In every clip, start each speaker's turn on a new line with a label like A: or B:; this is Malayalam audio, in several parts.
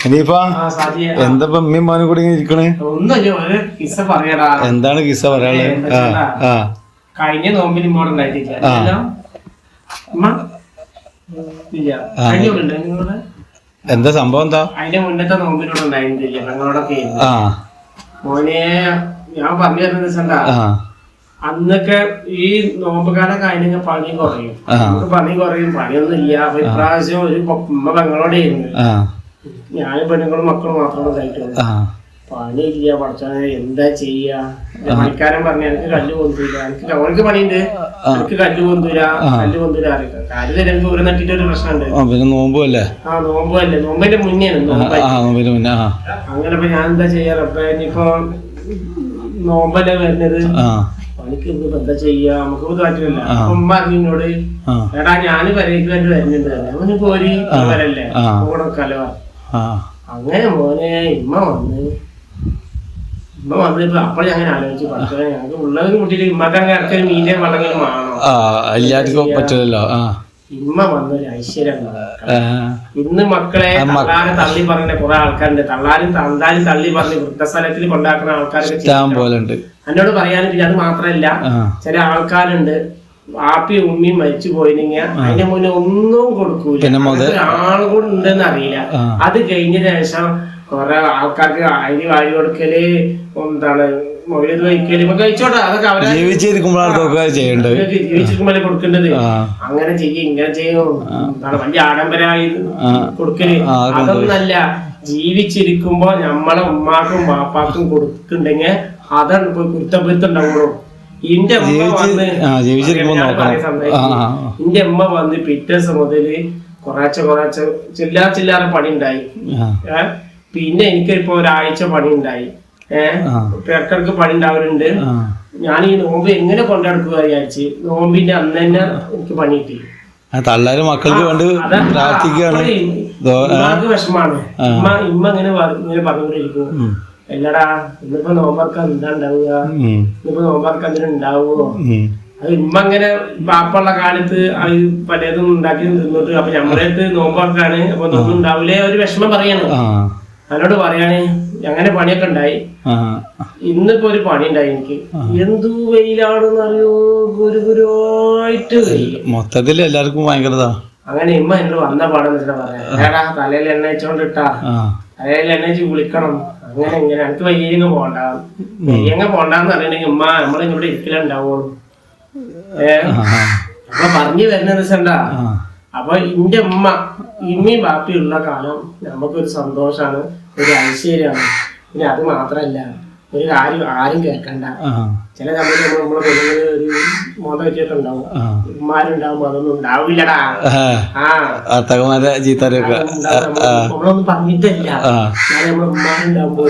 A: ഇനിയിപ്പോ. എന്താ അമ്മയും മോനും കൂടി ഇരിക്കണേ? എന്താണ് കിസ്സ പറയാൾ
B: കഴിഞ്ഞ നോമ്പിന് ഉണ്ടായിട്ടില്ല.
A: എന്താ സംഭവം എന്താ?
B: അതിന്റെ മുന്നത്തെ നോമ്പിനോട് ഉണ്ടായിട്ടില്ല. ഞങ്ങളോടൊക്കെ മോനെ ഞാൻ പറഞ്ഞു
A: തരുന്ന
B: അന്നൊക്കെ ഈ നോമ്പുകാലം കഴിഞ്ഞ പണി കുറയും. പണി കുറയും. പണിയൊന്നും ഇല്ല. അപ്പൊ ഇപ്രാവശ്യം ഒരു ഉമ്മ പെങ്ങളോടെ ആയിരുന്നു
A: ആ.
B: ഞാൻ പെണ്ണുങ്ങളും മക്കളും മാത്രമേ ഉണ്ടായിട്ടുള്ളൂ
A: ആ.
B: ഇല്ല പഠിച്ചാൽ എന്താ ചെയ്യാ? എന്റെ പണിക്കാരൻ പറഞ്ഞു എനിക്ക് കല്ല് കൊന്തൂല എനിക്ക് അവൾക്ക് പണിയുണ്ട്. എനിക്ക് കല്ല് കൊന്തൂല കല്ല് കൊന്തൂല അറിയില്ല. കാര്യം തന്നെ എനിക്ക് ഒരു നട്ടിട്ട് ഒരു പ്രശ്നമുണ്ട്.
A: ആ, പിന്നെ
B: ആ നോമ്പല്ലേ. നോമ്പിന്റെ മുന്നേ അങ്ങനെ ഇപ്പൊ ഞാൻ എന്താ ചെയ്യാ റബ്ബേ ഇനിയിപ്പോ നോമ്പല്ലേ വരുന്നത്? പണിക്ക് എന്താ ചെയ്യാ? നമുക്ക് പറ്റില്ല
A: ആ.
B: അപ്പൊ ഉമ്മ പറഞ്ഞു എന്നോട്
A: ആ.
B: എടാ ഞാൻ വരേക്ക് വേണ്ടി വരുന്നുണ്ട്. അവന് പോരി വരല്ലേ. കൂടെ കലവ അങ്ങനെ മോനെ ഇമ്മ വന്ന് ഇമ്മ വന്നിട്ട് അപ്പോൾ ഞാൻ അങ്ങനെ ആലോചിച്ചു പഠിച്ചത് ഞങ്ങൾക്ക് ഉള്ളത് കുട്ടിയിൽ ഇമ്മക്ക് അങ്ങനെ മീനെ മീന്റെ വെള്ളങ്ങളും വേണോ
A: എല്ലാവർക്കും പറ്റില്ലല്ലോ.
B: ഇമ്മ വന്നൊരു ഐശ്വര്യം ഇന്ന് മക്കളെ തള്ളാനും തള്ളി പറഞ്ഞ കുറെ ആൾക്കാരുണ്ട്. തള്ളാനും തന്താനും തള്ളി പറഞ്ഞ് വൃദ്ധസ്ഥലത്തിൽ കൊണ്ടാക്കുന്ന ആൾക്കാരൊക്കെ എന്നോട് പറയാനില്ല അത് മാത്രല്ല ചില ആൾക്കാരുണ്ട് ആപ്പി ഉമ്മയും മരിച്ചു പോയിരുന്നെങ്കിൽ അതിന്റെ മുന്നേ ഒന്നും കൊടുക്കൂല. ആളും കൂടെ ഉണ്ടെന്ന് അറിയില്ല. അത് കഴിഞ്ഞ ശേഷം കുറെ ആൾക്കാർക്ക് അരി വാരി കൊടുക്കൽ എന്താണ്
A: ജീവിച്ചിരിക്കുമ്പോഴാണ് അതൊക്കെ ചെയ്യേണ്ടത്.
B: ജീവിച്ചിരിക്കുമ്പോഴേ കൊടുക്കേണ്ടത്? അങ്ങനെ ചെയ്യും ഇങ്ങനെ ചെയ്യും. വലിയ ആഡംബരമായി.
A: കൊടുക്കൽ.
B: അതൊന്നല്ല ജീവിച്ചിരിക്കുമ്പോ നമ്മളെ ഉമ്മാക്കും പാപ്പാക്കും കൊടുക്കുന്നുണ്ടെങ്കിൽ അതാണ് ഇപ്പൊ കുറ്റപ്പെടുത്തുണ്ടാവുള്ളൂ ഇന്റെ അമ്മ വന്ന് ഇന്റെ അമ്മ വന്ന് പിറ്റേ ദിവസം മുതൽ കൊറാച്ച കുറച്ച് ചില്ലാ ചില്ലാറ പണി ഉണ്ടായി പിന്നെ എനിക്ക് ഇപ്പൊ ഒരാഴ്ച പണി ഉണ്ടായി. ഇടക്കിടക്ക് പണി ഉണ്ടാവലുണ്ട് ഞാൻ ഈ നോമ്പ് എങ്ങനെ കൊണ്ടെടുക്കുക വിചാരിച്ച് നോമ്പിന്റെ അന്ന് തന്നെ എനിക്ക് പണി കിട്ടി.
A: തള്ളാരും മക്കൾക്ക് വേണ്ടി പ്രാർത്ഥിക്കുകയാണ്.
B: വിഷമാണ്. ഇമ്മ ഇമ്മ ഇങ്ങനെ ഇങ്ങനെ പറഞ്ഞുകൊണ്ടിരിക്കും. എല്ലടാ ഇന്നിപ്പോ നോമ്പർക്ക് എന്താ ഉണ്ടാവുക? ഇന്നിപ്പോ നോമ്പർക്ക് അതിന് ഉണ്ടാവുമോ. അത് ഇമ്മ അങ്ങനെ പാപ്പുള്ള കാലത്ത് അത് പലതും ഉണ്ടാക്കി നിന്നിട്ട് അപ്പൊ ഞമ്മളെ അടുത്ത് നോമ്പൊക്കെയാണ് അപ്പൊ നോമ്പ് ഉണ്ടാവില്ലേ ഒരു വിഷമം പറയാണ്. എന്നോട് പറയാണ് അങ്ങനെ പണിയൊക്കെ ഉണ്ടായി? ഇന്നിപ്പോ ഒരു പണി ഉണ്ടായി എനിക്ക്. എന്തു വെയിലാണെന്ന് അറിയോ ഗുരുഗുരുവായിട്ട് വെയിൽ
A: മൊത്തത്തിൽ എല്ലാവർക്കും ഭയങ്കരതാ
B: അങ്ങനെ ഇമ്മ എന്നോട് വന്ന പാടെന്ന് വെച്ചിട്ടാ പറയാ തലയിൽ എണ്ണ വെച്ചോണ്ട്
A: ഇട്ടാ
B: തലയിൽ എണ്ണ വെച്ച് കുളിക്കണം. അങ്ങനെ ഇങ്ങനെ. എനിക്ക് വയ്യങ്ങ് പോണ്ട. വയ്യങ്ങ പോണ്ടെന്ന് അറിയണെങ്കിൽ ഉമ്മ നമ്മളിങ്ങോട്ട് ഇരിക്കലുണ്ടാവുള്ളൂ ഏ? അപ്പൊ പറഞ്ഞു വരുന്നത് ദിവസം
A: ആ.
B: അപ്പൊ ഇന്റെ ഉമ്മ ഇനി ബാപ്പിയുള്ള കാലം നമുക്കൊരു സന്തോഷാണ് ഒരു ഐശ്വര്യമാണ് പിന്നെ അത് മാത്രല്ല. ഒരു കാര്യം ആരും കേൾക്കണ്ട ചില സമയത്ത് നമ്മൾ നമ്മളെ പെണ്ണുങ്ങൾ ഒരു മോത വെച്ചിട്ടുണ്ടാവും.
A: ഉമ്മാരുണ്ടാവുമ്പോ
B: ഉമ്മാരുണ്ടാവും അതൊന്നും ഉണ്ടാവില്ലടാ.
A: ആ.
B: ഉണ്ടാവും. നമ്മൾ നമ്മളൊന്നും പറഞ്ഞിട്ടില്ല. ഞാൻ നമ്മളെ ഉമ്മാരുണ്ടാവുമ്പോ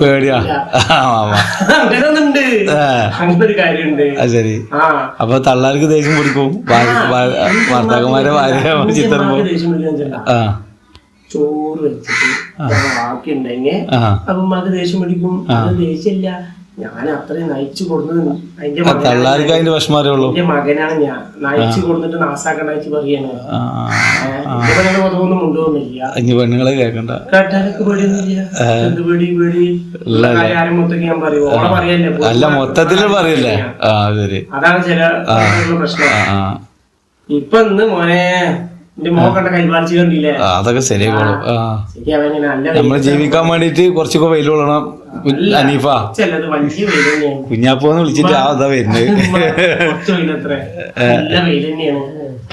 A: പേടിയാ.
B: അങ്ങനൊന്നുണ്ട്.
A: ആ.
B: കാര്യമുണ്ട്.
A: ശരി. അപ്പൊ തള്ളാർക്ക് ദേഷ്യം പിടിക്കും. ഭർത്താക്കന്മാരെ ഭാര്യ ചിത്തറുമ്പോ.
B: ദേഷ്യം പിടിക്കാൻ ചോറ് വെച്ചിട്ട് ബാക്കി ഉണ്ടെങ്കിൽ അപ്പൊ അത് ദേഷ്യം പിടിക്കും. അത് ദേഷ്യമില്ല. ഞാൻ അത്രയും നയിച്ചു കൊടുത്തത് അതിന്റെ എന്റെ മകനാണ്. ഞാൻ. നയിച്ചു കൊടുത്തിട്ട് നാസാക്കണ നയിച്ചു പറയാണ്. പൊതുവൊന്നും കൊണ്ടുപോകുന്നില്ല.
A: പെണ്ണുങ്ങളെ കേൾക്കണ്ട.
B: കേട്ടാലൊക്കെ പേടിയൊന്നുമില്ല. എന്ത് പേടി പേടി? കാര്യം ഞാൻ പറയും. ഓളെ പറയല്ലേ?
A: അല്ല മൊത്തത്തിൽ പറയില്ലേ?
B: അതാണ് ചില പ്രശ്നം ഇപ്പൊ ഇന്ന് മോനെ
A: അതൊക്കെ ശരിയായിക്കോളും ആ
B: ശരി അവന് നല്ല
A: നമ്മൾ ജീവിക്കാൻ വേണ്ടിട്ട് കുറച്ചൊക്കെ വെയിൽ കൊള്ളണം അനീഫ. കുഞ്ഞാപ്പോന്ന് വിളിച്ചിട്ട് ആ അതാ വരുന്നത്.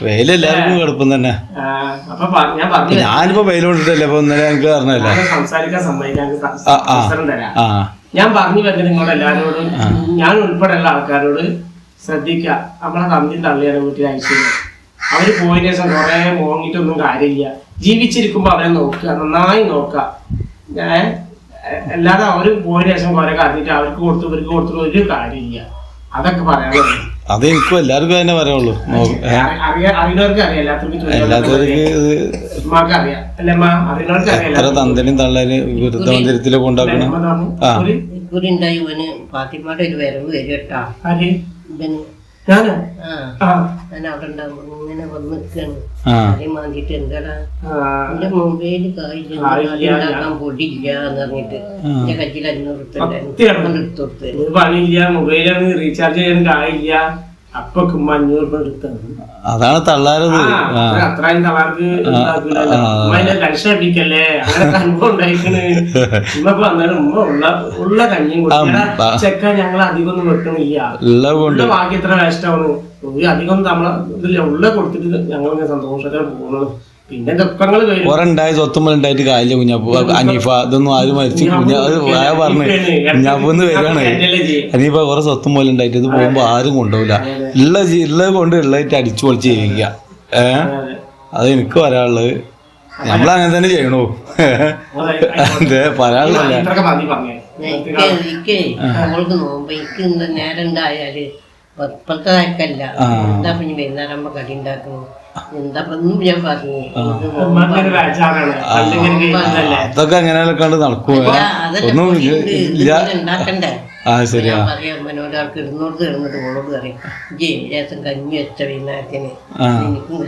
B: വെയിൽ
A: എല്ലാവർക്കും കിടപ്പം തന്നെ. ഞാനിപ്പോ വെയിൽ കൊണ്ടിട്ടല്ലേ അപ്പൊ ഇന്നലെ എനിക്ക് പറഞ്ഞല്ലേ
B: ഞാൻ പറഞ്ഞു വരുന്നത് നിങ്ങളെല്ലാരോടും ഞാൻ ഉൾപ്പെടെയുള്ള ആൾക്കാരോട് ശ്രദ്ധിക്കുക. നമ്മളെ തന്തി തള്ളിയാണ് വീട്ടിൽ ഐശ്വര്യം അവർ പോയതിനു ശേഷം കുറെ മോങ്ങിട്ടൊന്നും കാര്യമില്ല. ജീവിച്ചിരിക്കുമ്പോ അവരെ നോക്കുക നന്നായി നോക്കുക. ഞാൻ അല്ലാതെ അവർ പോയതിനു ശേഷം കുറെ കറിഞ്ഞിട്ട് അവർക്ക് കൊടുത്തു ഇവർക്ക് കൊടുത്തു ഒരു കാര്യമില്ല. അതൊക്കെ പറയാനുള്ളത്
A: അത് എനിക്കും എല്ലാവർക്കും തന്നെ പറയുള്ളൂ.
B: അറിയാ-
A: എത്ര തന്തനും തള്ളനും മന്ദിരത്തിലൊക്കെ ഉണ്ടാക്കണം ആ.
B: ഒരു
C: വരവ് വരും കേട്ടാ.
B: ആര്
C: ആ.
B: ആ.
C: ഞാൻ അവിടെ ഇങ്ങനെ വന്ന് നിൽക്കാണ് മാറ്റിട്ട് എന്താടാ?
B: ആ.
C: എന്റെ മൊബൈൽ കായില്ല.
B: കായില്ല,
C: ഉണ്ടാക്കാൻ പൊടിയില്ല എന്ന് പറഞ്ഞിട്ട് എന്റെ കയ്യിൽ അഞ്ഞൂറ്
B: സത്യം.
C: റുപ്യ എടുത്തു കൊടുത്ത്
B: ഒരു പണിയില്ല. മൊബൈലാണ് റീചാർജ് ചെയ്യാൻ കാര്യമില്ല
A: അതാണ് തള്ളാരത്.
B: ഉള്ള കൊടുത്തിട്ട് ഞങ്ങൾ സന്തോഷത്തോടെ പോകുന്നത്. പിന്നെ ദുഃഖങ്ങൾ
A: സ്വത്തുമ്പോൾ ഉണ്ടായിട്ട് കാര്യമില്ല കുഞ്ഞാപ്പു. അനീഫ ഇതൊന്നും ആരും മരിച്ചു കുഞ്ഞാ പറഞ്ഞു. കുഞ്ഞാപ്പൂന്ന് വരികയാണ്.
B: ചെയ്യും.
A: അനീഫ കുറെ സ്വത്തും പോലെ ഉണ്ടായിട്ട് ഇത് പോകുമ്പോ ആരും കൊണ്ടുപോകില്ല ഉള്ള ജീ- ഉള്ളത് കൊണ്ട് ഉള്ളതായിട്ട് അടിച്ചു പൊളിച്ച് ജീവിക്കുക. ഏ?
B: അത്.
A: എനിക്ക് പറയാനുള്ളത്. നമ്മൾ അങ്ങനെ തന്നെ ചെയ്യണു. അതെ. പറയാനുള്ളതല്ല?
C: എനിക്ക് നോമ്പ് എനിക്ക് നേരം ഉണ്ടായാൽ ഇപ്പോഴത്തെ തിരക്കല്ല എന്താ പിന്നെ വൈകുന്നേരം ആകുമ്പോ കടി ഉണ്ടാക്കുന്നു എന്താ ഇപ്പൊ ഞാൻ പറഞ്ഞു.
A: അതൊക്കെ അങ്ങനെ കണ്ട് നടക്കും
C: നോമ്പാ. അതൊക്കെ
A: ഒന്നും.
C: ഉണ്ടാക്കണ്ടേ?
A: ആ ശരിയാ
C: പറയാം ഓളോട് പറയും. ജി രസം കഞ്ഞി വെച്ച വൈകുന്നേരത്തിന്. എനിക്കും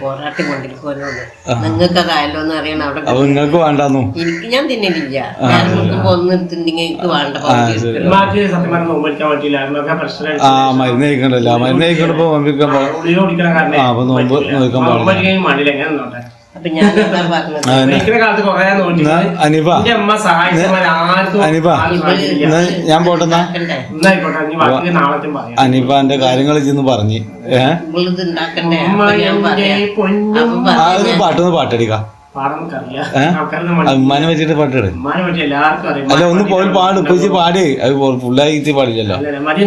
C: പോരാട്ടി നിങ്ങൾക്ക് അതായല്ലോ എന്ന് അറിയണം അവിടെ
A: അപ്പൊ നിങ്ങൾക്ക് വേണ്ടാന്നു?
C: എനിക്ക് ഞാൻ തിന്നിട്ടില്ല ഒന്ന് എനിക്ക് വേണ്ട
A: ആ മരുന്ന് കഴിക്കണ്ടല്ലോ. മരുന്ന് കഴിക്കണ്ടപ്പോ നോമ്പിക്കാൻ ആ അപ്പൊ നോമ്പ് നോക്കാൻ പാടില്ല.
C: ഞാൻ
B: എന്റെ
A: പോട്ടെന്നാ അനീഫാന്റെ കാര്യങ്ങൾ ചെന്ന് പറഞ്ഞ് ഏഹ് പാട്ടൊന്ന് പാട്ടടിക്കാം
B: പാടാൻ
A: വെച്ചിട്ട് പാട്ടിട്. അല്ല ഒന്ന് പോയി പാട്. ഇപ്പൊ പാടി. അത് ഫുള്ളായിട്ട് പാടില്ലല്ലോ.
B: മതി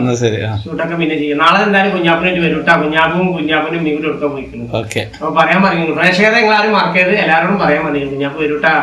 B: എന്നാ,
A: ശരി ഓക്കെ.
B: അപ്പൊ പറയാൻ പറഞ്ഞു പ്രേക്ഷകരെ നിങ്ങൾ ആരും മറക്കരുത്. എല്ലാവരോടും പറയാൻ പറഞ്ഞു കുഞ്ഞാപ്പ് വരൂട്ടാ